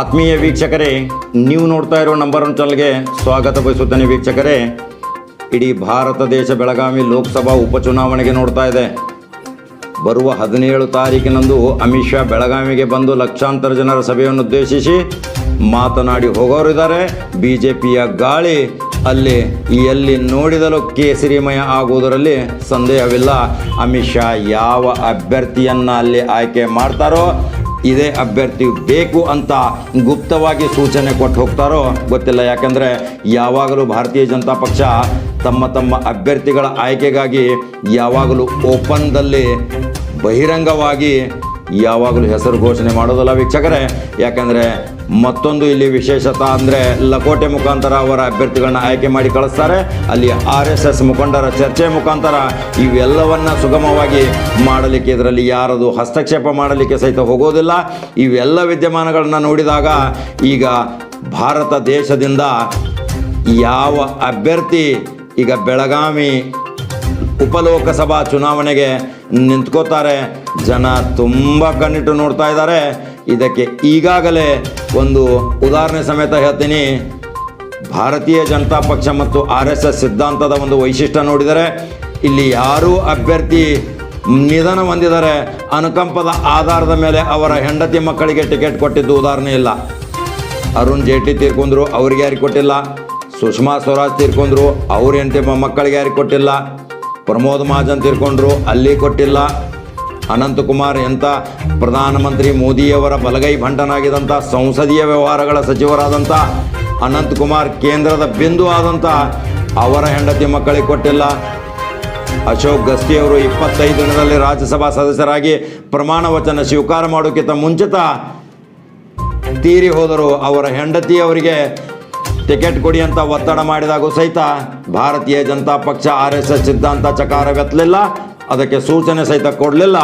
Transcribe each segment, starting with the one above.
ಆತ್ಮೀಯ ವೀಕ್ಷಕರೇ, ನೀವು ನೋಡ್ತಾ ಇರೋ ನಂಬರ್ ಒನ್ ಚಾನಲ್ಗೆ ಸ್ವಾಗತ ಬಯಸುತ್ತೇನೆ ವೀಕ್ಷಕರೇ. ಇಡೀ ಭಾರತ ದೇಶ ಬೆಳಗಾವಿ ಲೋಕಸಭಾ ಉಪಚುನಾವಣೆಗೆ ನೋಡ್ತಾ ಇದೆ. ಬರುವ ಹದಿನೇಳು ತಾರೀಕಿನಂದು ಅಮಿತ್ ಶಾ ಬೆಳಗಾವಿಗೆ ಬಂದು ಲಕ್ಷಾಂತರ ಜನರ ಸಭೆಯನ್ನು ಉದ್ದೇಶಿಸಿ ಮಾತನಾಡಿ ಹೋಗೋರಿದ್ದಾರೆ ಬಿ ಜೆ ಪಿಯ ಗಾಳಿ ಅಲ್ಲಿ ಎಲ್ಲಿ ನೋಡಿದಲು ಕೇಸರಿಮಯ ಆಗುವುದರಲ್ಲಿ ಸಂದೇಹವಿಲ್ಲ. ಅಮಿತ್ ಶಾ ಯಾವ ಅಭ್ಯರ್ಥಿಯನ್ನು ಅಲ್ಲಿ ಆಯ್ಕೆ ಮಾಡ್ತಾರೋ ಇದೇ ಅಭ್ಯರ್ಥಿ ಬೇಕು ಅಂತ ಗುಪ್ತವಾಗಿ ಸೂಚನೆ ಕೊಟ್ಟು ಹೋಗ್ತಾರೋ ಗೊತ್ತಿಲ್ಲ. ಯಾಕಂದರೆ ಯಾವಾಗಲೂ ಭಾರತೀಯ ಜನತಾ ಪಕ್ಷ ತಮ್ಮ ತಮ್ಮ ಅಭ್ಯರ್ಥಿಗಳ ಆಯ್ಕೆಗಾಗಿ ಯಾವಾಗಲೂ ಓಪನ್ದಲ್ಲಿ ಬಹಿರಂಗವಾಗಿ ಯಾವಾಗಲೂ ಹೆಸರು ಘೋಷಣೆ ಮಾಡೋದಲ್ಲ ವೀಕ್ಷಕರೇ. ಯಾಕಂದರೆ ಮತ್ತೊಂದು ಇಲ್ಲಿ ವಿಶೇಷತಾ ಅಂದರೆ ಲಕೋಟೆ ಮುಖಾಂತರ ಅವರ ಅಭ್ಯರ್ಥಿಗಳನ್ನ ಆಯ್ಕೆ ಮಾಡಿ ಕಳಿಸ್ತಾರೆ. ಅಲ್ಲಿ ಆರ್ ಎಸ್ ಎಸ್ ಮುಖಂಡರ ಚರ್ಚೆ ಮುಖಾಂತರ ಇವೆಲ್ಲವನ್ನು ಸುಗಮವಾಗಿ ಮಾಡಲಿಕ್ಕೆ ಇದರಲ್ಲಿ ಯಾರದು ಹಸ್ತಕ್ಷೇಪ ಮಾಡಲಿಕ್ಕೆ ಸಹಿತ ಹೋಗೋದಿಲ್ಲ. ಇವೆಲ್ಲ ವಿದ್ಯಮಾನಗಳನ್ನು ನೋಡಿದಾಗ ಈಗ ಭಾರತ ದೇಶದಿಂದ ಯಾವ ಅಭ್ಯರ್ಥಿ ಈಗ ಬೆಳಗಾವಿ ಉಪಲೋಕಸಭಾ ಚುನಾವಣೆಗೆ ನಿಂತ್ಕೋತಾರೆ. ಜನ ತುಂಬ ಕಣ್ಣಿಟ್ಟು ನೋಡ್ತಾ ಇದ್ದಾರೆ. ಇದಕ್ಕೆ ಈಗಾಗಲೇ ಒಂದು ಉದಾಹರಣೆ ಸಮೇತ ಹೇಳ್ತೀನಿ. ಭಾರತೀಯ ಜನತಾ ಪಕ್ಷ ಮತ್ತು ಆರ್ ಎಸ್ ಎಸ್ ಸಿದ್ಧಾಂತದ ಒಂದು ವೈಶಿಷ್ಟ್ಯ ನೋಡಿದರೆ, ಇಲ್ಲಿ ಯಾರೂ ಅಭ್ಯರ್ಥಿ ನಿಧನ ಹೊಂದಿದರೆ ಅನುಕಂಪದ ಆಧಾರದ ಮೇಲೆ ಅವರ ಹೆಂಡತಿ ಮಕ್ಕಳಿಗೆ ಟಿಕೆಟ್ ಕೊಟ್ಟಿದ್ದು ಉದಾಹರಣೆ ಇಲ್ಲ. ಅರುಣ್ ಜೇಟ್ಲಿ ತೀರ್ಕೊಂಡ್ರು, ಅವ್ರಿಗೆ ಯಾರಿಗೆ ಕೊಟ್ಟಿಲ್ಲ. ಸುಷ್ಮಾ ಸ್ವರಾಜ್ ತೀರ್ಕೊಂಡ್ರು, ಅವ್ರ ಹೆಂಡತಿ ಮಕ್ಕಳಿಗೆ ಯಾರಿಗೆ ಕೊಟ್ಟಿಲ್ಲ. ಪ್ರಮೋದ್ ಮಹಾಜನ್ ತೀರ್ಕೊಂಡ್ರು, ಅಲ್ಲಿ ಕೊಟ್ಟಿಲ್ಲ. ಅನಂತಕುಮಾರ್ ಎಂಥ ಪ್ರಧಾನಮಂತ್ರಿ ಮೋದಿಯವರ ಬಲಗೈ ಭಂಟನಾಗಿದ್ದಂಥ ಸಂಸದೀಯ ವ್ಯವಹಾರಗಳ ಸಚಿವರಾದಂಥ ಅನಂತಕುಮಾರ್ ಕೇಂದ್ರದ ಬಿಂದು ಆದಂಥ ಅವರ ಹೆಂಡತಿ ಮಕ್ಕಳಿಗೆ ಕೊಟ್ಟಿಲ್ಲ. ಅಶೋಕ್ ಗಸ್ತಿಯವರು ಇಪ್ಪತ್ತೈದು ದಿನದಲ್ಲಿ ರಾಜ್ಯಸಭಾ ಸದಸ್ಯರಾಗಿ ಪ್ರಮಾಣ ವಚನ ಸ್ವೀಕಾರ ಮಾಡೋಕ್ಕಿಂತ ಮುಂಚಿತ ತೀರಿ ಹೋದರು. ಅವರ ಹೆಂಡತಿಯವರಿಗೆ ಟಿಕೆಟ್ ಕೊಡಿ ಅಂತ ಒತ್ತಡ ಮಾಡಿದಾಗೂ ಸಹಿತ ಭಾರತೀಯ ಜನತಾ ಪಕ್ಷ ಆರ್ ಎಸ್ ಎಸ್ ಸಿದ್ಧಾಂತ ಚಕಾರವೆತ್ತಲಿಲ್ಲ. ಅದಕ್ಕೆ ಸೂಚನೆ ಸಹಿತ ಕೊಡಲಿಲ್ಲ.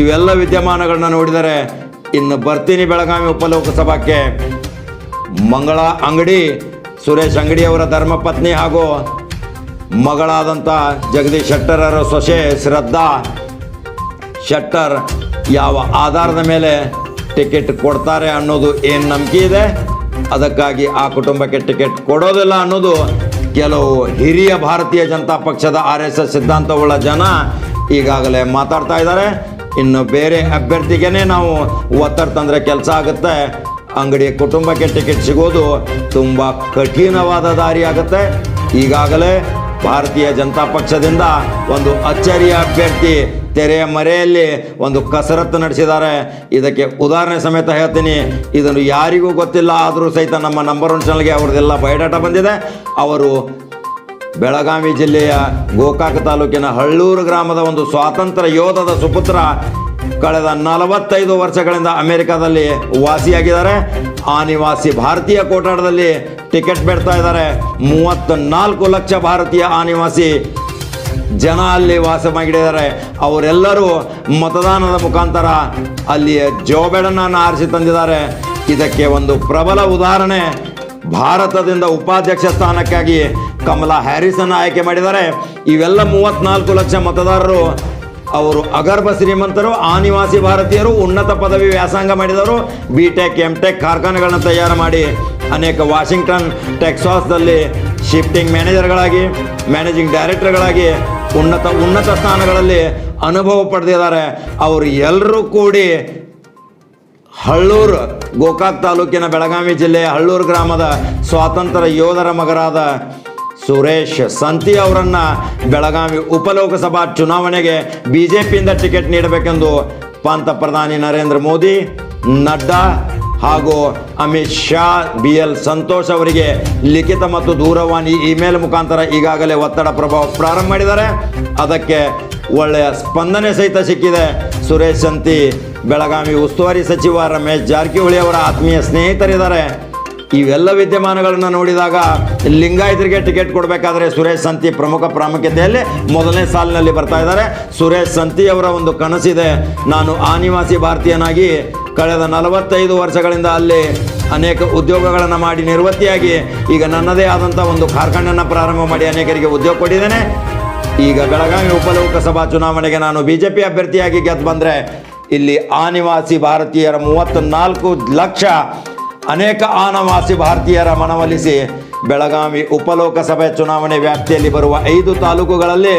ಇವೆಲ್ಲ ವಿದ್ಯಮಾನಗಳನ್ನ ನೋಡಿದರೆ ಇನ್ನು ಬರ್ತೀನಿ ಬೆಳಗಾವಿ ಉಪಲೋಕಸಭಾಕ್ಕೆ. ಮಂಗಳ ಅಂಗಡಿ, ಸುರೇಶ್ ಅಂಗಡಿಯವರ ಧರ್ಮಪತ್ನಿ ಹಾಗೂ ಮಗಳಾದಂಥ ಜಗದೀಶ್ ಶೆಟ್ಟರರ ಸೊಸೆ ಶ್ರದ್ಧಾ. ಶೆಟ್ಟರ್ ಯಾವ ಆಧಾರದ ಮೇಲೆ ಟಿಕೆಟ್ ಕೊಡ್ತಾರೆ ಅನ್ನೋದು ಏನು ನಂಬಿಕೆ ಇದೆ? ಅದಕ್ಕಾಗಿ ಆ ಕುಟುಂಬಕ್ಕೆ ಟಿಕೆಟ್ ಕೊಡೋದಿಲ್ಲ ಅನ್ನೋದು ಕೆಲವು ಹಿರಿಯ ಭಾರತೀಯ ಜನತಾ ಪಕ್ಷದ ಆರ್ ಎಸ್ ಎಸ್ ಸಿದ್ಧಾಂತವುಳ್ಳ ಜನ ಈಗಾಗಲೇ ಮಾತಾಡ್ತಾ ಇದ್ದಾರೆ. ಇನ್ನು ಬೇರೆ ಅಭ್ಯರ್ಥಿಗೇನೆ ನಾವು ಒತ್ತಡ ತಂದರೆ ಕೆಲಸ ಆಗುತ್ತೆ. ಅಂಗಡಿಯ ಕುಟುಂಬಕ್ಕೆ ಟಿಕೆಟ್ ಸಿಗೋದು ತುಂಬ ಕಠಿಣವಾದ ದಾರಿ ಆಗುತ್ತೆ. ಈಗಾಗಲೇ ಭಾರತೀಯ ಜನತಾ ಪಕ್ಷದಿಂದ ಒಂದು ಅಚ್ಚರಿಯ ಅಭ್ಯರ್ಥಿ ತೆರೆಯ ಮರೆಯಲ್ಲಿ ಒಂದು ಕಸರತ್ತು ನಡೆಸಿದ್ದಾರೆ. ಇದಕ್ಕೆ ಉದಾಹರಣೆ ಸಮೇತ ಹೇಳ್ತೀನಿ. ಇದನ್ನು ಯಾರಿಗೂ ಗೊತ್ತಿಲ್ಲ, ಆದರೂ ಸಹಿತ ನಮ್ಮ ನಂಬರ್ ಒನ್ ಚಾನಲ್ಗೆ ಅವ್ರದ್ದೆಲ್ಲ ಬಯಡಾಟ ಬಂದಿದೆ. ಅವರು ಬೆಳಗಾವಿ ಜಿಲ್ಲೆಯ ಗೋಕಾಕ ತಾಲೂಕಿನ ಹಳ್ಳೂರು ಗ್ರಾಮದ ಒಂದು ಸ್ವಾತಂತ್ರ್ಯ ಯೋಧದ ಸುಪುತ್ರ ಕಳೆದ ನಲವತ್ತೈದು ವರ್ಷಗಳಿಂದ ಅಮೆರಿಕಾದಲ್ಲಿ ವಾಸಿಯಾಗಿದ್ದಾರೆ. ಆ ನಿವಾಸಿ ಭಾರತೀಯ ಕೋಟಾಟದಲ್ಲಿ ಟಿಕೆಟ್ ಬಿಡ್ತಾ ಇದ್ದಾರೆ. ಮೂವತ್ತ ನಾಲ್ಕು ಲಕ್ಷ ಭಾರತೀಯ ಆ ಜನ ಅಲ್ಲಿ ವಾಸ ಅವರೆಲ್ಲರೂ ಮತದಾನದ ಮುಖಾಂತರ ಅಲ್ಲಿ ಜೋ ಆರಿಸಿ ತಂದಿದ್ದಾರೆ. ಇದಕ್ಕೆ ಒಂದು ಪ್ರಬಲ ಉದಾಹರಣೆ. ಭಾರತದಿಂದ ಉಪಾಧ್ಯಕ್ಷ ಸ್ಥಾನಕ್ಕಾಗಿ ಕಮಲಾ ಹ್ಯಾರಿಸನ್ ಆಯ್ಕೆ ಮಾಡಿದ್ದಾರೆ. ಇವೆಲ್ಲ ಮೂವತ್ನಾಲ್ಕು ಲಕ್ಷ ಮತದಾರರು. ಅವರು ಅಗರ್ಭ ಶ್ರೀಮಂತರು, ಆನಿವಾಸಿ ಭಾರತೀಯರು, ಉನ್ನತ ಪದವಿ ವ್ಯಾಸಂಗ ಮಾಡಿದವರು. ಬಿ ಟೆಕ್ ಎಂ ಟೆಕ್ ಕಾರ್ಖಾನೆಗಳನ್ನು ತಯಾರು ಮಾಡಿ ಅನೇಕ ವಾಷಿಂಗ್ಟನ್ ಟೆಕ್ಸಾಸ್ದಲ್ಲಿ ಶಿಫ್ಟಿಂಗ್ ಮ್ಯಾನೇಜರ್ಗಳಾಗಿ, ಮ್ಯಾನೇಜಿಂಗ್ ಡೈರೆಕ್ಟರ್ಗಳಾಗಿ ಉನ್ನತ ಉನ್ನತ ಸ್ಥಾನಗಳಲ್ಲಿ ಅನುಭವ ಪಡೆದಿದ್ದಾರೆ. ಅವರು ಎಲ್ಲರೂ ಕೂಡಿ ಹಳ್ಳೂರು, ಗೋಕಾಕ್ ತಾಲೂಕಿನ ಬೆಳಗಾವಿ ಜಿಲ್ಲೆಯ ಹಳ್ಳೂರು ಗ್ರಾಮದ ಸ್ವಾತಂತ್ರ್ಯ ಯೋಧರ ಮಗರಾದ ಸುರೇಶ್ ಸಂತಿ ಅವರನ್ನು ಬೆಳಗಾವಿ ಉಪಲೋಕಸಭಾ ಚುನಾವಣೆಗೆ ಬಿ ಜೆ ಪಿಯಿಂದ ಟಿಕೆಟ್ ನೀಡಬೇಕೆಂದು ಪಂತ ಪ್ರಧಾನಿ ನರೇಂದ್ರ ಮೋದಿ, ನಡ್ಡಾ ಹಾಗೂ ಅಮಿತ್ ಶಾ ಬಿ ಎಲ್ ಸಂತೋಷ್ ಅವರಿಗೆ ಲಿಖಿತ ಮತ್ತು ದೂರವಾಣಿ ಇಮೇಲ್ ಮುಖಾಂತರ ಈಗಾಗಲೇ ಒತ್ತಡ ಪ್ರಭಾವ ಪ್ರಾರಂಭ ಮಾಡಿದ್ದಾರೆ. ಅದಕ್ಕೆ ಒಳ್ಳೆಯ ಸ್ಪಂದನೆ ಸಹಿತ ಸಿಕ್ಕಿದೆ. ಸುರೇಶ್ ಸಂತಿ, ಬೆಳಗಾವಿ ಉಸ್ತುವಾರಿ ಸಚಿವ ರಮೇಶ್ ಜಾರಕಿಹೊಳಿ ಅವರ ಆತ್ಮೀಯ ಸ್ನೇಹಿತರಿದ್ದಾರೆ. ಇವೆಲ್ಲ ವಿದ್ಯಮಾನಗಳನ್ನು ನೋಡಿದಾಗ ಲಿಂಗಾಯತರಿಗೆ ಟಿಕೆಟ್ ಕೊಡಬೇಕಾದ್ರೆ ಸುರೇಶ್ ಸಂತಿ ಪ್ರಮುಖ ಪ್ರಾಮುಖ್ಯತೆಯಲ್ಲಿ ಮೊದಲನೇ ಸಾಲಿನಲ್ಲಿ ಬರ್ತಾ ಇದ್ದಾರೆ. ಸುರೇಶ್ ಸಂತಿ ಅವರ ಒಂದು ಕನಸಿದೆ. ನಾನು ಆನಿವಾಸಿ ಭಾರತೀಯನಾಗಿ ಕಳೆದ ನಲವತ್ತೈದು ವರ್ಷಗಳಿಂದ ಅಲ್ಲಿ ಅನೇಕ ಉದ್ಯೋಗಗಳನ್ನು ಮಾಡಿ ನಿವೃತ್ತಿಯಾಗಿ ಈಗ ನನ್ನದೇ ಆದಂಥ ಒಂದು ಕಾರ್ಖಾನೆಯನ್ನು ಪ್ರಾರಂಭ ಮಾಡಿ ಅನೇಕರಿಗೆ ಉದ್ಯೋಗ ಕೊಟ್ಟಿದ್ದೇನೆ. ಈಗ ಬೆಳಗಾವಿ ಉಪಲೋಕಸಭಾ ಚುನಾವಣೆಗೆ ನಾನು ಬಿ ಜೆ ಪಿ ಅಭ್ಯರ್ಥಿಯಾಗಿ ಗೆದ್ದು ಬಂದರೆ ಇಲ್ಲಿ ಆನಿವಾಸಿ ಭಾರತೀಯರ ಮೂವತ್ತ ನಾಲ್ಕು ಲಕ್ಷ ಅನೇಕ ಆನಿವಾಸಿ ಭಾರತೀಯರ ಮನವೊಲಿಸಿ ಬೆಳಗಾವಿ ಉಪಲೋಕಸಭೆ ಚುನಾವಣೆ ವ್ಯಾಪ್ತಿಯಲ್ಲಿ ಬರುವ ಐದು ತಾಲೂಕುಗಳಲ್ಲಿ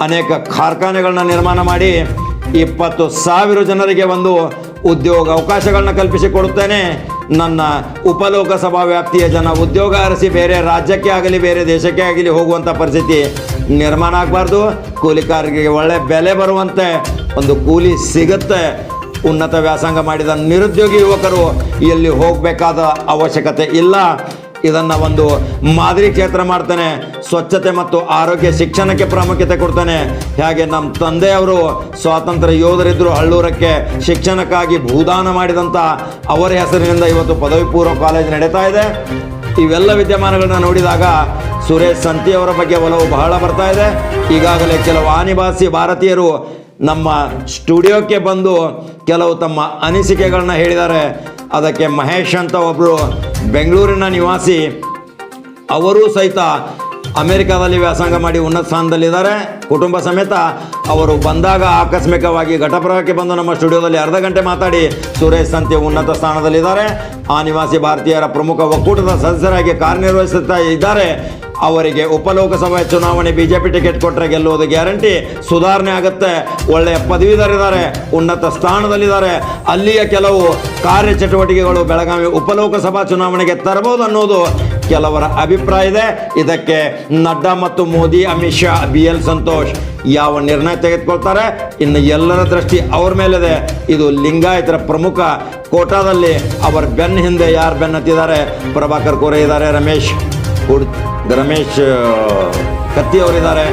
ಅನೇಕ ಕಾರ್ಖಾನೆಗಳನ್ನ ನಿರ್ಮಾಣ ಮಾಡಿ ಇಪ್ಪತ್ತು ಸಾವಿರ ಜನರಿಗೆ ಒಂದು ಉದ್ಯೋಗ ಅವಕಾಶಗಳನ್ನ ಕಲ್ಪಿಸಿಕೊಡುತ್ತೇನೆ ನನ್ನ ಉಪಲೋಕಸಭಾ ವ್ಯಾಪ್ತಿಯ ಜನ ಉದ್ಯೋಗ ಅರಸಿ ಬೇರೆ ರಾಜ್ಯಕ್ಕೆ ಆಗಲಿ, ಬೇರೆ ದೇಶಕ್ಕೆ ಆಗಲಿ ಹೋಗುವಂಥ ಪರಿಸ್ಥಿತಿ ನಿರ್ಮಾಣ ಆಗಬಾರ್ದು. ಕೂಲಿಕಾರರಿಗೆ ಒಳ್ಳೆ ಬೆಲೆ ಬರುವಂತೆ ಒಂದು ಕೂಲಿ ಸಿಗುತ್ತೆ. ಉನ್ನತ ವ್ಯಾಸಂಗ ಮಾಡಿದ ನಿರುದ್ಯೋಗಿ ಯುವಕರು ಎಲ್ಲಿ ಹೋಗಬೇಕಾದ ಅವಶ್ಯಕತೆ ಇಲ್ಲ. ಇದನ್ನು ಒಂದು ಮಾದರಿ ಕ್ಷೇತ್ರ ಮಾಡ್ತಾನೆ. ಸ್ವಚ್ಛತೆ ಮತ್ತು ಆರೋಗ್ಯ ಶಿಕ್ಷಣಕ್ಕೆ ಪ್ರಾಮುಖ್ಯತೆ ಕೊಡ್ತಾನೆ. ಹಾಗೆ ನಮ್ಮ ತಂದೆಯವರು ಸ್ವಾತಂತ್ರ್ಯ ಯೋಧರಿದ್ದರು ಹಳ್ಳೂರಕ್ಕೆ ಶಿಕ್ಷಣಕ್ಕಾಗಿ ಭೂದಾನ ಮಾಡಿದಂಥ ಅವರ ಹೆಸರಿನಿಂದ ಇವತ್ತು ಪದವಿ ಪೂರ್ವ ಕಾಲೇಜ್ ನಡೀತಾ ಇದೆ. ಇವೆಲ್ಲ ವಿದ್ಯಮಾನಗಳನ್ನ ನೋಡಿದಾಗ ಸುರೇಶ್ ಸಂತಿಯವರ ಬಗ್ಗೆ ಒಲವು ಬಹಳ ಬರ್ತಾ ಇದೆ. ಈಗಾಗಲೇ ಕೆಲವು ಅನಿವಾಸಿ ಭಾರತೀಯರು ನಮ್ಮ ಸ್ಟುಡಿಯೋಕ್ಕೆ ಬಂದು ಕೆಲವು ತಮ್ಮ ಅನಿಸಿಕೆಗಳನ್ನ ಹೇಳಿದ್ದಾರೆ. ಅದಕ್ಕೆ ಮಹೇಶ್ ಅಂತ ಒಬ್ಬರು ಬೆಂಗಳೂರಿನ ನಿವಾಸಿ ಅವರೂ ಸಹಿತ ಅಮೆರಿಕಾದಲ್ಲಿ ವ್ಯಾಸಂಗ ಮಾಡಿ ಉನ್ನತ ಸ್ಥಾನದಲ್ಲಿದ್ದಾರೆ. ಕುಟುಂಬ ಸಮೇತ ಅವರು ಬಂದಾಗ ಆಕಸ್ಮಿಕವಾಗಿ ಘಟಪ್ರಭಕ್ಕೆ ಬಂದು ನಮ್ಮ ಸ್ಟುಡಿಯೋದಲ್ಲಿ ಅರ್ಧ ಗಂಟೆ ಮಾತಾಡಿ ಸುರೇಶ್ ಸಂತೆ ಉನ್ನತ ಸ್ಥಾನದಲ್ಲಿದ್ದಾರೆ. ಆ ನಿವಾಸಿ ಭಾರತೀಯರ ಪ್ರಮುಖ ಒಕ್ಕೂಟದ ಸದಸ್ಯರಾಗಿ ಕಾರ್ಯನಿರ್ವಹಿಸುತ್ತಾ ಇದ್ದಾರೆ. ಅವರಿಗೆ ಉಪಲೋಕಸಭೆ ಚುನಾವಣೆ ಬಿಜೆಪಿ ಟಿಕೆಟ್ ಕೊಟ್ಟರೆ ಗೆಲ್ಲುವುದು ಗ್ಯಾರಂಟಿ. ಸುಧಾರಣೆ ಆಗುತ್ತೆ. ಒಳ್ಳೆಯ ಪದವೀಧರಿದ್ದಾರೆ. ಉನ್ನತ ಸ್ಥಾನದಲ್ಲಿದ್ದಾರೆ. ಅಲ್ಲಿಯ ಕೆಲವು ಕಾರ್ಯಚಟುವಟಿಕೆಗಳು ಬೆಳಗಾವಿ ಉಪಲೋಕಸಭಾ ಚುನಾವಣೆಗೆ ತರಬಹುದು ಅನ್ನೋದು ಕೆಲವರ ಅಭಿಪ್ರಾಯ ಇದೆ. ಇದಕ್ಕೆ ನಡ್ಡಾ ಮತ್ತು ಮೋದಿ, ಅಮಿತ್ ಶಾ, ಬಿ ಎಲ್ ಸಂತೋಷ್ ಯಾವ ನಿರ್ಣಯ ತೆಗೆದುಕೊಳ್ತಾರೆ? ಇನ್ನು ಎಲ್ಲರ ದೃಷ್ಟಿ ಅವ್ರ ಮೇಲಿದೆ. ಇದು ಲಿಂಗಾಯತರ ಪ್ರಮುಖ ಕೋಟಾದಲ್ಲಿ. ಅವರ ಬೆನ್ನ ಹಿಂದೆ ಯಾರು ಬೆನ್ನತ್ತಿದ್ದಾರೆ ಪ್ರಭಾಕರ್ ಕೋರೆ ಇದ್ದಾರೆ. ರಮೇಶ್ ರಮೇಶ್ ಕತ್ತಿ ಅವರಿದ್ದಾರೆ.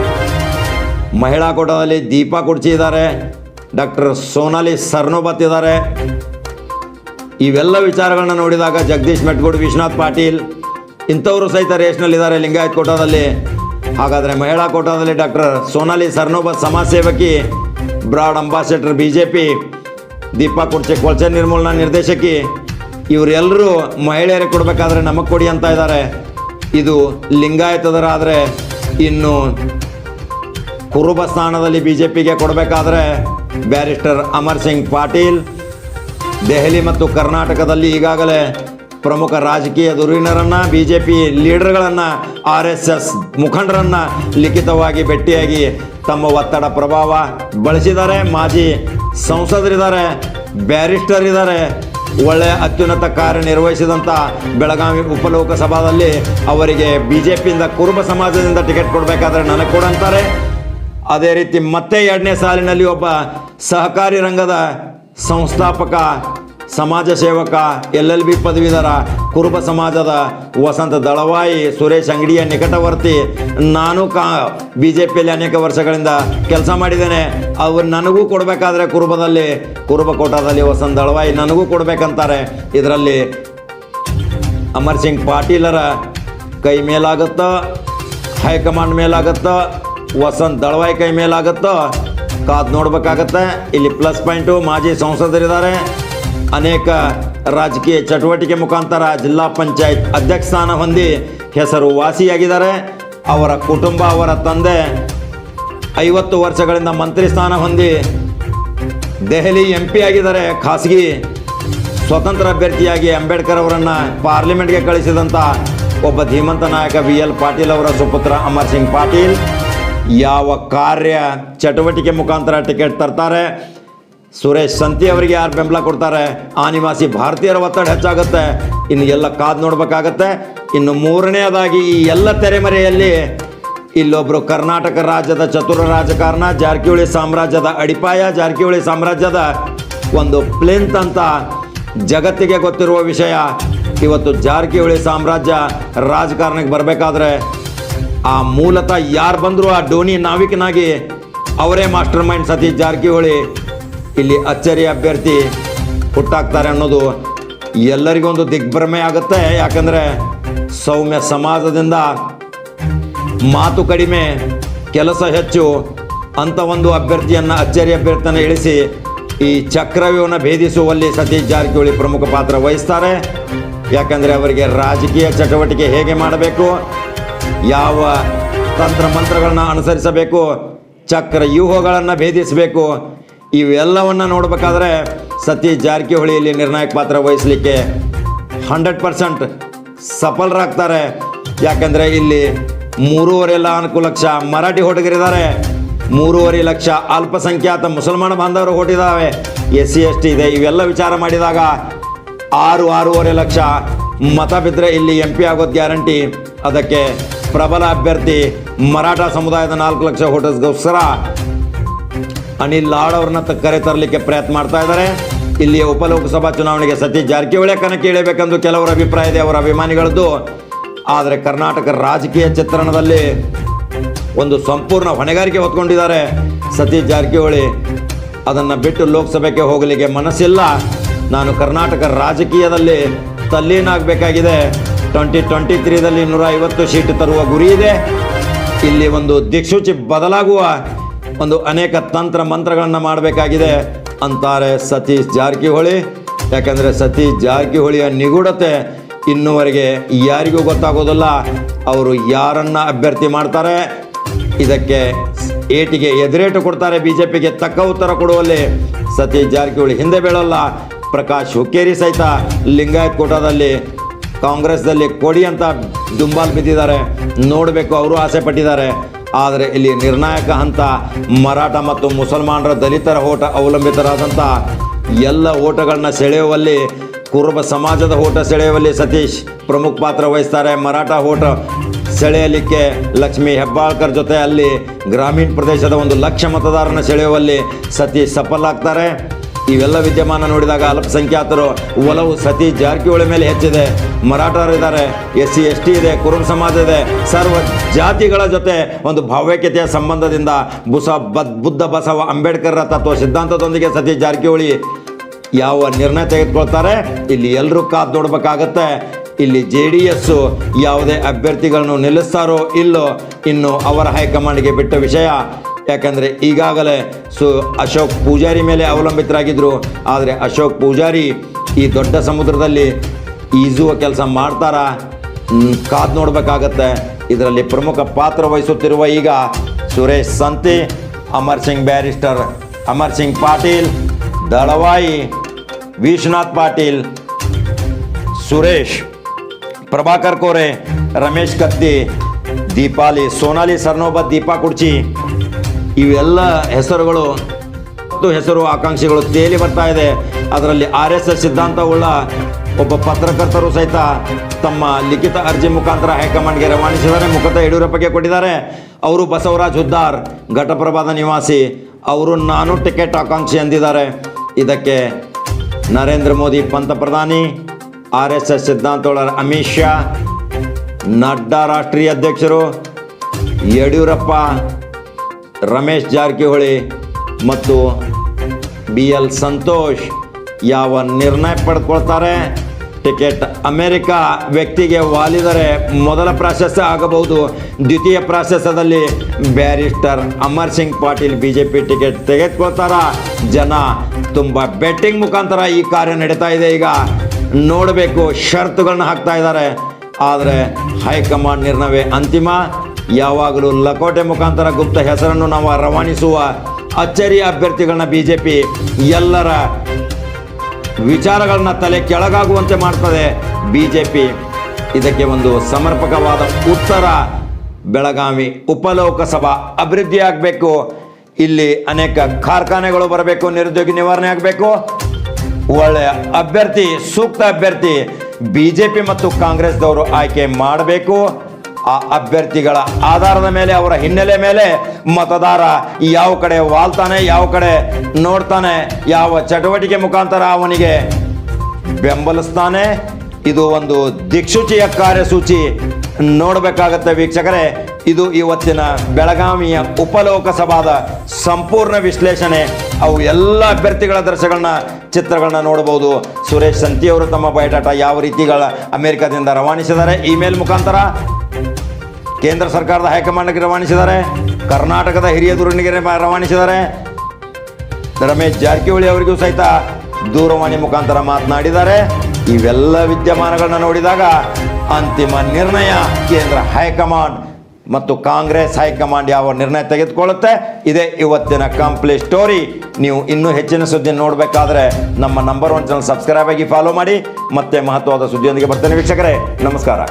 ಮಹಿಳಾ ಕೋಟದಲ್ಲಿ ದೀಪಾ ಕುಡ್ಚಿ ಇದ್ದಾರೆ. ಡಾಕ್ಟರ್ ಸೋನಾಲಿ ಸರ್ನೋಬತ್ ಇದ್ದಾರೆ. ಇವೆಲ್ಲ ವಿಚಾರಗಳನ್ನ ನೋಡಿದಾಗ ಜಗದೀಶ್ ಮೆಟ್ಗೋಡು, ವಿಶ್ವನಾಥ್ ಪಾಟೀಲ್ ಇಂಥವರು ಸಹಿತ ರೇಸ್ನಲ್ಲಿದ್ದಾರೆ ಲಿಂಗಾಯತ್ ಕೋಟಾದಲ್ಲಿ. ಹಾಗಾದರೆ ಮಹಿಳಾ ಕೋಟಾದಲ್ಲಿ ಡಾಕ್ಟರ್ ಸೋನಾಲಿ ಸರ್ನೋಬತ್ ಸಮಾಜ ಸೇವಕಿ brand ambassador B J P Deepa Kurche ಕೊಳಚೆ ನಿರ್ಮೂಲನಾ ನಿರ್ದೇಶಕಿ ಇವರೆಲ್ಲರೂ ಮಹಿಳೆಯರಿಗೆ ಕೊಡಬೇಕಾದ್ರೆ ನಮಗೆ ಕೊಡಿ ಅಂತ ಇದ್ದಾರೆ. ಇದು ಲಿಂಗಾಯತದರಾದರೆ ಇನ್ನು ಕುರುಬ ಸ್ಥಾನದಲ್ಲಿ ಬಿ ಜೆ ಪಿಗೆ ಕೊಡಬೇಕಾದ್ರೆ ಬ್ಯಾರಿಸ್ಟರ್ ಅಮರ್ ಸಿಂಗ್ ಪಾಟೀಲ್. ದೆಹಲಿ ಮತ್ತು ಕರ್ನಾಟಕದಲ್ಲಿ ಈಗಾಗಲೇ ಪ್ರಮುಖ ರಾಜಕೀಯ ಧುರೀಣರನ್ನು ಬಿ ಜೆ ಪಿ ಲೀಡರ್ಗಳನ್ನು, ಆರ್ ಎಸ್ ಎಸ್ ಮುಖಂಡರನ್ನು ಲಿಖಿತವಾಗಿ ಭೇಟಿಯಾಗಿ ತಮ್ಮ ಒತ್ತಡ ಪ್ರಭಾವ ಬಳಸಿದ್ದಾರೆ. ಮಾಜಿ ಸಂಸದರಿದ್ದಾರೆ, ಬ್ಯಾರಿಸ್ಟರ್ ಇದ್ದಾರೆ. ಒಳ್ಳೆಯ ಅತ್ಯುನ್ನತ ಕಾರ್ಯನಿರ್ವಹಿಸಿದಂಥ ಬೆಳಗಾವಿ ಉಪಲೋಕಸಭಾದಲ್ಲಿ ಅವರಿಗೆ ಬಿ ಜೆ ಪಿಯಿಂದ ಕುರುಬ ಸಮಾಜದಿಂದ ಟಿಕೆಟ್ ಕೊಡಬೇಕಾದ್ರೆ ನನಗೆ ಕೊಡಂತಾರೆ ಅದೇ ರೀತಿ ಮತ್ತೆ ಎರಡನೇ ಸಾಲಿನಲ್ಲಿ ಒಬ್ಬ ಸಹಕಾರಿ ರಂಗದ ಸಂಸ್ಥಾಪಕ ಸಮಾಜ ಸೇವಕ, ಎಲ್ ಎಲ್ ಬಿ ಪದವೀಧರ, ಕುರುಬ ಸಮಾಜದ ವಸಂತ ದಳವಾಯಿ, ಸುರೇಶ್ ಅಂಗಡಿಯ ನಿಕಟವರ್ತಿ, ನಾನು ಕಾ ಬಿ ಜೆ ಪಿಯಲ್ಲಿ ಅನೇಕ ವರ್ಷಗಳಿಂದ ಕೆಲಸ ಮಾಡಿದ್ದೇನೆ. ಅವ್ರು ನನಗೂ ಕೊಡಬೇಕಾದ್ರೆ ಕುರುಬದಲ್ಲಿ, ಕುರುಬ ಕೋಟಾದಲ್ಲಿ ವಸಂತ ದಳವಾಯಿ ನನಗೂ ಕೊಡಬೇಕಂತಾರೆ. ಇದರಲ್ಲಿ ಅಮರ್ ಸಿಂಗ್ ಪಾಟೀಲರ ಕೈ ಮೇಲಾಗುತ್ತೋ, ಹೈಕಮಾಂಡ್ ಮೇಲಾಗುತ್ತೋ, ವಸಂತ ದಳವಾಯಿ ಕೈ ಮೇಲಾಗುತ್ತೋ. ಕಾದ್ ನೋಡ್ಬೇಕಾಗತ್ತೆ. ಇಲ್ಲಿ ಪ್ಲಸ್ ಪಾಯಿಂಟು ಮಾಜಿ ಸಂಸದರಿದ್ದಾರೆ. ಅನೇಕ ರಾಜಕೀಯ ಚಟುವಟಿಕೆ ಮುಖಾಂತರ ಜಿಲ್ಲಾ ಪಂಚಾಯತ್ ಅಧ್ಯಕ್ಷ ಸ್ಥಾನ ಹೊಂದಿ ಹೆಸರು ವಾಸಿಯಾಗಿದ್ದಾರೆ. ಅವರ ಕುಟುಂಬ, ಅವರ ತಂದೆ ಐವತ್ತು ವರ್ಷಗಳಿಂದ ಮಂತ್ರಿ ಸ್ಥಾನ ಹೊಂದಿ ದೆಹಲಿ ಎಂ ಪಿ ಆಗಿದ್ದಾರೆ. ಖಾಸಗಿ ಸ್ವತಂತ್ರ ಅಭ್ಯರ್ಥಿಯಾಗಿ ಅಂಬೇಡ್ಕರ್ ಅವರನ್ನು ಪಾರ್ಲಿಮೆಂಟ್ಗೆ ಕಳಿಸಿದಂಥ ಒಬ್ಬ ಧೀಮಂತ ನಾಯಕ ವಿ ಎಲ್ ಪಾಟೀಲ್ ಅವರ ಸುಪುತ್ರ ಅಮರ್ ಸಿಂಗ್ ಪಾಟೀಲ್. ಯಾವ ಕಾರ್ಯ ಚಟುವಟಿಕೆ ಮುಖಾಂತರ ಟಿಕೆಟ್ ತರ್ತಾರೆ? ಸುರೇಶ್ ಸಂತಿ ಅವರಿಗೆ ಯಾರು ಬೆಂಬಲ ಕೊಡ್ತಾರೆ? ಆ ಭಾರತೀಯರ ಒತ್ತಡ ಹೆಚ್ಚಾಗುತ್ತೆ. ಇನ್ನು ಎಲ್ಲ ಕಾದು ನೋಡಬೇಕಾಗತ್ತೆ. ಇನ್ನು ಮೂರನೆಯದಾಗಿ ಈ ಎಲ್ಲ ತೆರೆಮರೆಯಲ್ಲಿ ಇಲ್ಲೊಬ್ಬರು ಕರ್ನಾಟಕ ರಾಜ್ಯದ ಚತುರ ರಾಜಕಾರಣ, ಜಾರಕಿಹೊಳಿ ಸಾಮ್ರಾಜ್ಯದ ಅಡಿಪಾಯ, ಜಾರಕಿಹೊಳಿ ಸಾಮ್ರಾಜ್ಯದ ಒಂದು ಪ್ಲಿಂತ್ ಅಂತ ಜಗತ್ತಿಗೆ ಗೊತ್ತಿರುವ ವಿಷಯ. ಇವತ್ತು ಜಾರಕಿಹೊಳಿ ಸಾಮ್ರಾಜ್ಯ ರಾಜಕಾರಣಕ್ಕೆ ಬರಬೇಕಾದ್ರೆ ಆ ಮೂಲತಃ ಯಾರು ಬಂದರೂ ಆ ಡೋನಿ ನಾವಿಕನಾಗಿ ಅವರೇ ಮಾಸ್ಟರ್ ಮೈಂಡ್ ಸತೀಶ್ ಜಾರಕಿಹೊಳಿ. ಇಲ್ಲಿ ಅಚ್ಚರಿ ಅಭ್ಯರ್ಥಿ ಹುಟ್ಟಾಕ್ತಾರೆ ಅನ್ನೋದು ಎಲ್ಲರಿಗೊಂದು ದಿಗ್ಭ್ರಮೆ ಆಗುತ್ತೆ. ಯಾಕಂದರೆ ಸೌಮ್ಯ ಸಮಾಜದಿಂದ ಮಾತು ಕಡಿಮೆ, ಕೆಲಸ ಹೆಚ್ಚು ಅಂತ ಒಂದು ಅಭ್ಯರ್ಥಿಯನ್ನು ಅಚ್ಚರಿ ಅಭ್ಯರ್ಥಿಯನ್ನು ಇಳಿಸಿ ಈ ಚಕ್ರವ್ಯೂಹನ ಭೇದಿಸುವಲ್ಲಿ ಸತೀಶ್ ಜಾರಕಿಹೊಳಿ ಪ್ರಮುಖ ಪಾತ್ರ ವಹಿಸ್ತಾರೆ. ಯಾಕಂದರೆ ಅವರಿಗೆ ರಾಜಕೀಯ ಚಟುವಟಿಕೆ ಹೇಗೆ ಮಾಡಬೇಕು, ಯಾವ ತಂತ್ರ ಮಂತ್ರಗಳನ್ನ ಅನುಸರಿಸಬೇಕು, ಚಕ್ರ ವ್ಯೂಹಗಳನ್ನು ಭೇದಿಸಬೇಕು ಇವೆಲ್ಲವನ್ನು ನೋಡಬೇಕಾದ್ರೆ ಸತೀಶ್ ಜಾರಕಿಹೊಳಿಯಲ್ಲಿ ನಿರ್ಣಾಯಕ ಪಾತ್ರ ವಹಿಸಲಿಕ್ಕೆ ಹಂಡ್ರೆಡ್ ಪರ್ಸೆಂಟ್ ಸಫಲರಾಗ್ತಾರೆ. ಯಾಕಂದರೆ ಇಲ್ಲಿ ಮೂರುವರೆ ನಾಲ್ಕು ಲಕ್ಷ ಮರಾಠಿ ಹುಡುಗರಿದ್ದಾರೆ ಮೂರುವರೆ ಲಕ್ಷ ಅಲ್ಪಸಂಖ್ಯಾತ ಮುಸಲ್ಮಾನ ಬಾಂಧವರು ಹೊಟ್ಟಿದ್ದಾವೆ ಎಸ್ ಸಿ ಎಸ್ ಟಿ ಇದೆ. ಇವೆಲ್ಲ ವಿಚಾರ ಮಾಡಿದಾಗ ಆರು, ಆರೂವರೆ ಲಕ್ಷ ಮತ ಬಿದ್ದರೆ ಇಲ್ಲಿ ಎಂ ಪಿ ಆಗೋದು ಗ್ಯಾರಂಟಿ. ಅದಕ್ಕೆ ಪ್ರಬಲ ಅಭ್ಯರ್ಥಿ ಮರಾಠ ಸಮುದಾಯದ ನಾಲ್ಕು ಲಕ್ಷ ವೋಟರ್ಸ್ಗೋಸ್ಕರ ಅನಿಲ್ ಲಾಡ್ ಅವ್ರನ್ನ ಕರೆ ತರಲಿಕ್ಕೆ ಪ್ರಯತ್ನ ಮಾಡ್ತಾ ಇದ್ದಾರೆ. ಇಲ್ಲಿ ಉಪಲೋಕಸಭಾ ಚುನಾವಣೆಗೆ ಸತೀಶ್ ಜಾರಕಿಹೊಳಿ ಕಣಕ್ಕೆ ಇಳಿಬೇಕೆಂದು ಕೆಲವರ ಅಭಿಪ್ರಾಯ ಇದೆ, ಅವರ ಅಭಿಮಾನಿಗಳದ್ದು. ಆದರೆ ಕರ್ನಾಟಕ ರಾಜಕೀಯ ಚಿತ್ರಣದಲ್ಲಿ ಒಂದು ಸಂಪೂರ್ಣ ಹೊಣೆಗಾರಿಕೆ ಹೊತ್ಕೊಂಡಿದ್ದಾರೆ ಸತೀಶ್ ಜಾರಕಿಹೊಳಿ. ಅದನ್ನು ಬಿಟ್ಟು ಲೋಕಸಭೆಗೆ ಹೋಗಲಿಕ್ಕೆ ಮನಸ್ಸಿಲ್ಲ. ನಾನು ಕರ್ನಾಟಕ ರಾಜಕೀಯದಲ್ಲಿ ತಲ್ಲೀನಾಗಬೇಕಾಗಿದೆ. ಟ್ವೆಂಟಿ ಟ್ವೆಂಟಿ ತ್ರೀದಲ್ಲಿ ನೂರ ಐವತ್ತು ಸೀಟು ತರುವ ಗುರಿ ಇದೆ. ಇಲ್ಲಿ ಒಂದು ದಿಕ್ಸೂಚಿ ಬದಲಾಗುವ ಒಂದು ಅನೇಕ ತಂತ್ರ ಮಂತ್ರಗಳನ್ನು ಮಾಡಬೇಕಾಗಿದೆ ಅಂತಾರೆ ಸತೀಶ್ ಜಾರಕಿಹೊಳಿ. ಯಾಕಂದರೆ ಸತೀಶ್ ಜಾರಕಿಹೊಳಿಯ ನಿಗೂಢತೆ ಇನ್ನುವರೆಗೆ ಯಾರಿಗೂ ಗೊತ್ತಾಗೋದಿಲ್ಲ. ಅವರು ಯಾರನ್ನು ಅಭ್ಯರ್ಥಿ ಮಾಡ್ತಾರೆ? ಇದಕ್ಕೆ ಏಟಿಗೆ ಎದುರೇಟು ಕೊಡ್ತಾರೆ ಬಿ ಜೆ ಪಿಗೆ ತಕ್ಕ ಉತ್ತರ ಕೊಡುವಲ್ಲಿ ಸತೀಶ್ ಜಾರಕಿಹೊಳಿ. ಹಿಂದೆ ಬೀಳಲ್ಲ, ಪ್ರಕಾಶ್ ಹುಕ್ಕೇರಿ ಸಹಿತ ಲಿಂಗಾಯತ್ ಕೋಟಾದಲ್ಲಿ ಕಾಂಗ್ರೆಸ್ದಲ್ಲಿ ಕೊಡಿ ಅಂತ ದುಂಬಾಲ್ ಬಿದ್ದಿದ್ದಾರೆ. ನೋಡಬೇಕು, ಅವರು ಆಸೆ ಪಟ್ಟಿದ್ದಾರೆ. ಆದರೆ ಇಲ್ಲಿ ನಿರ್ಣಾಯಕ ಹಂತ ಮರಾಠ ಮತ್ತು ಮುಸಲ್ಮಾನರ ದಲಿತರ ಓಟ ಅವಲಂಬಿತರಾದಂಥ ಎಲ್ಲ ಓಟಗಳನ್ನ ಸೆಳೆಯುವಲ್ಲಿ ಕುರುಬ ಸಮಾಜದ ಓಟ ಸೆಳೆಯುವಲ್ಲಿ ಸತೀಶ್ ಪ್ರಮುಖ ಪಾತ್ರ ವಹಿಸ್ತಾರೆ. ಮರಾಠ ಓಟ ಸೆಳೆಯಲಿಕ್ಕೆ ಲಕ್ಷ್ಮೀ ಹೆಬ್ಬಾಳ್ಕರ್ ಜೊತೆ ಅಲ್ಲಿ ಗ್ರಾಮೀಣ ಪ್ರದೇಶದ ಒಂದು ಲಕ್ಷ ಮತದಾರನ ಸೆಳೆಯುವಲ್ಲಿ ಸತೀಶ್ ಸಫಲಾಗ್ತಾರೆ ಇವೆಲ್ಲ ವಿದ್ಯಮಾನ ನೋಡಿದಾಗ ಅಲ್ಪಸಂಖ್ಯಾತರು ಒಲವು ಸತಿ ಜಾರಕಿಹೊಳಿ ಮೇಲೆ ಹೆಚ್ಚಿದೆ. ಮರಾಠರಿದ್ದಾರೆ. ಎಸ್ ಸಿ ಎಸ್ ಟಿ ಇದೆ. ಕುರುಬ ಸಮಾಜ ಇದೆ. ಸರ್ವ ಜಾತಿಗಳ ಜೊತೆ ಒಂದು ಭಾವೈಕ್ಯತೆಯ ಸಂಬಂಧದಿಂದ ಬುಸ ಬದ್ ಬುದ್ಧ ಬಸವ ಅಂಬೇಡ್ಕರ್ ತತ್ವ ಸಿದ್ಧಾಂತದೊಂದಿಗೆ ಸತಿ ಜಾರಕಿಹೊಳಿ ಯಾವ ನಿರ್ಣಯ ತೆಗೆದುಕೊಳ್ತಾರೆ? ಇಲ್ಲಿ ಎಲ್ಲರೂ ಕಾದು ನೋಡ್ಬೇಕಾಗತ್ತೆ. ಇಲ್ಲಿ ಜೆ ಡಿ ಎಸ್ಸು ಯಾವುದೇ ಅಭ್ಯರ್ಥಿಗಳನ್ನು ನಿಲ್ಲಿಸ್ತಾರೋ ಇಲ್ಲೋ ಇನ್ನು ಅವರ ಹೈಕಮಾಂಡ್ಗೆ ಬಿಟ್ಟ ವಿಷಯ. ಯಾಕಂದರೆ ಈಗಾಗಲೇ ಸು ಅಶೋಕ್ ಪೂಜಾರಿ ಮೇಲೆ ಅವಲಂಬಿತರಾಗಿದ್ದರು ಆದರೆ ಅಶೋಕ್ ಪೂಜಾರಿ ಈ ದೊಡ್ಡ ಸಮುದ್ರದಲ್ಲಿ ಈಜುವ ಕೆಲಸ ಮಾಡ್ತಾರಾ? ಕಾದು ನೋಡಬೇಕಾಗತ್ತೆ. ಇದರಲ್ಲಿ ಪ್ರಮುಖ ಪಾತ್ರ ವಹಿಸುತ್ತಿರುವ ಈಗ ಸುರೇಶ್ ಸಂತಿ, ಅಮರ್ ಸಿಂಗ್ ಬ್ಯಾರಿಸ್ಟರ್, ಅಮರ್ ಸಿಂಗ್ ಪಾಟೀಲ್, ದಳವಾಯಿ, ವಿಶ್ವನಾಥ್ ಪಾಟೀಲ್, ಸುರೇಶ್, ಪ್ರಭಾಕರ್ ಕೋರೆ, ರಮೇಶ್ ಕತ್ತಿ, ದೀಪಾಲಿ ಸೋನಾಲಿ ಸರ್ನೋಬ, ದೀಪಾ ಕುಡ್ಚಿ ಇವೆಲ್ಲ ಹೆಸರುಗಳು ಮತ್ತು ಹೆಸರು ಆಕಾಂಕ್ಷಿಗಳು ತೇಲಿ ಬರ್ತಾ ಇದೆ. ಅದರಲ್ಲಿ ಆರ್ ಎಸ್ ಎಸ್ ಸಿದ್ಧಾಂತವುಳ್ಳ ಒಬ್ಬ ಪತ್ರಕರ್ತರು ಸಹಿತ ತಮ್ಮ ಲಿಖಿತ ಅರ್ಜಿ ಮುಖಾಂತರ ಹೈಕಮಾಂಡ್ಗೆ ರವಾನಿಸಿದ್ದಾರೆ. ಮುಖತ ಯಡಿಯೂರಪ್ಪಗೆ ಕೊಟ್ಟಿದ್ದಾರೆ. ಅವರು ಬಸವರಾಜ್ ಹುದ್ದಾರ್, ಘಟಪ್ರಭಾದ ನಿವಾಸಿ. ಅವರು ನಾನು ಟಿಕೆಟ್ ಆಕಾಂಕ್ಷಿ ಎಂದಿದ್ದಾರೆ. ಇದಕ್ಕೆ ನರೇಂದ್ರ ಮೋದಿ ಪಂತಪ್ರಧಾನಿ ಆರ್ ಎಸ್ ಎಸ್ ಸಿದ್ಧಾಂತಗಳ ಅಮಿತ್ ಶಾ, ನಡ್ಡಾ ರಾಷ್ಟ್ರೀಯ ಅಧ್ಯಕ್ಷರು, ಯಡಿಯೂರಪ್ಪ ರಮೇಶ್ ಜಾರಕಿಹೊಳಿ ಮತ್ತು ಬಿ ಎಲ್ ಸಂತೋಷ್ ಯಾವ ನಿರ್ಣಯ ಪಡೆದುಕೊಳ್ತಾರೆ? ಟಿಕೆಟ್ ಅಮೆರಿಕಾ ವ್ಯಕ್ತಿಗೆ ವಾಲಿದರೆ ಮೊದಲ ಪ್ರಾಶಸ್ತ್ಯ ಆಗಬಹುದು. ದ್ವಿತೀಯ ಪ್ರಾಶಸ್ತ್ಯದಲ್ಲಿ barrister Amar Singh Patil B J P ticket ತೆಗೆದುಕೊಳ್ತಾರ? ಜನ ತುಂಬ ಬೆಟ್ಟಿಂಗ್ ಮುಖಾಂತರ ಈ ಕಾರ್ಯ ನಡೀತಾ ಇದೆ ಈಗ. ನೋಡಬೇಕು, ಷರತ್ತುಗಳನ್ನ ಹಾಕ್ತಾ ಇದ್ದಾರೆ. ಆದರೆ ಹೈಕಮಾಂಡ್ ನಿರ್ಣಯವೇ ಅಂತಿಮ. ಯಾವಾಗಲೂ ಲಕೋಟೆ ಮುಖಾಂತರ ಗುಪ್ತ ಹೆಸರನ್ನು ನಾವು ರವಾನಿಸುವ ಅಚ್ಚರಿ ಅಭ್ಯರ್ಥಿಗಳನ್ನ ಬಿ ಎಲ್ಲರ ವಿಚಾರಗಳನ್ನ ತಲೆ ಕೆಳಗಾಗುವಂತೆ ಮಾಡ್ತದೆ. ಬಿ ಇದಕ್ಕೆ ಒಂದು ಸಮರ್ಪಕವಾದ ಉತ್ತರ. ಬೆಳಗಾವಿ ಉಪಲೋಕಸಭಾ ಅಭಿವೃದ್ಧಿ ಆಗಬೇಕು. ಇಲ್ಲಿ ಅನೇಕ ಕಾರ್ಖಾನೆಗಳು ಬರಬೇಕು, ನಿರುದ್ಯೋಗಿ ನಿವಾರಣೆ ಆಗಬೇಕು. ಒಳ್ಳೆಯ ಅಭ್ಯರ್ಥಿ, ಸೂಕ್ತ ಅಭ್ಯರ್ಥಿ ಬಿ ಜೆ ಪಿ ಮತ್ತು ಕಾಂಗ್ರೆಸ್ದವರು ಆಯ್ಕೆ ಮಾಡಬೇಕು. ಆ ಅಭ್ಯರ್ಥಿಗಳ ಆಧಾರದ ಮೇಲೆ, ಅವರ ಹಿನ್ನೆಲೆ ಮೇಲೆ ಮತದಾರ ಯಾವ ಕಡೆ ವಾಲ್ತಾನೆ, ಯಾವ ಕಡೆ ನೋಡ್ತಾನೆ, ಯಾವ ಚಟುವಟಿಕೆ ಮುಖಾಂತರ ಅವನಿಗೆ ಬೆಂಬಲಿಸ್ತಾನೆ, ಇದು ಒಂದು ದಿಕ್ಸೂಚಿಯ ಕಾರ್ಯಸೂಚಿ ನೋಡಬೇಕಾಗತ್ತೆ ವೀಕ್ಷಕರೇ. ಇದು ಇವತ್ತಿನ ಬೆಳಗಾವಿಯ ಉಪಲೋಕಸಭಾದ ಸಂಪೂರ್ಣ ವಿಶ್ಲೇಷಣೆ. ಅವು ಎಲ್ಲ ಅಭ್ಯರ್ಥಿಗಳ ದೃಶ್ಯಗಳನ್ನ ಚಿತ್ರಗಳನ್ನ ನೋಡಬಹುದು ಸುರೇಶ್ ಸಂತಿ ಅವರು ತಮ್ಮ ಬಯೋಡಾಟ ಯಾವ ರೀತಿಗಳ ಅಮೆರಿಕದಿಂದ ರವಾನಿಸಿದ್ದಾರೆ, ಇಮೇಲ್ ಮುಖಾಂತರ ಕೇಂದ್ರ ಸರ್ಕಾರದ ಹೈಕಮಾಂಡ್ಗೆ ರವಾನಿಸಿದ್ದಾರೆ. ಕರ್ನಾಟಕದ ಹಿರಿಯ ಧುರೀಣಿಗೆ ರವಾನಿಸಿದ್ದಾರೆ. ರಮೇಶ್ ಜಾರಕಿಹೊಳಿ ಅವರಿಗೂ ಸಹಿತ ದೂರವಾಣಿ ಮುಖಾಂತರ ಮಾತನಾಡಿದ್ದಾರೆ. ಇವೆಲ್ಲ ವಿದ್ಯಮಾನಗಳನ್ನ ನೋಡಿದಾಗ ಅಂತಿಮ ನಿರ್ಣಯ ಕೇಂದ್ರ ಹೈಕಮಾಂಡ್ ಮತ್ತು ಕಾಂಗ್ರೆಸ್ ಹೈಕಮಾಂಡ್ ಯಾವ ನಿರ್ಣಯ ತೆಗೆದುಕೊಳ್ಳುತ್ತೆ? ಇದೇ ಇವತ್ತಿನ ಕಂಪ್ಲೀಟ್ ಸ್ಟೋರಿ. ನೀವು ಇನ್ನೂ ಹೆಚ್ಚಿನ ಸುದ್ದಿ ನೋಡಬೇಕಾದ್ರೆ ನಮ್ಮ ನಂಬರ್ ಒನ್ ಚಾನಲ್ ಸಬ್ಸ್ಕ್ರೈಬ್ ಆಗಿ ಫಾಲೋ ಮಾಡಿ. ಮತ್ತೆ ಮಹತ್ವದ ಸುದ್ದಿಯೊಂದಿಗೆ ಬರ್ತೇನೆ ವೀಕ್ಷಕರೇ. ನಮಸ್ಕಾರ.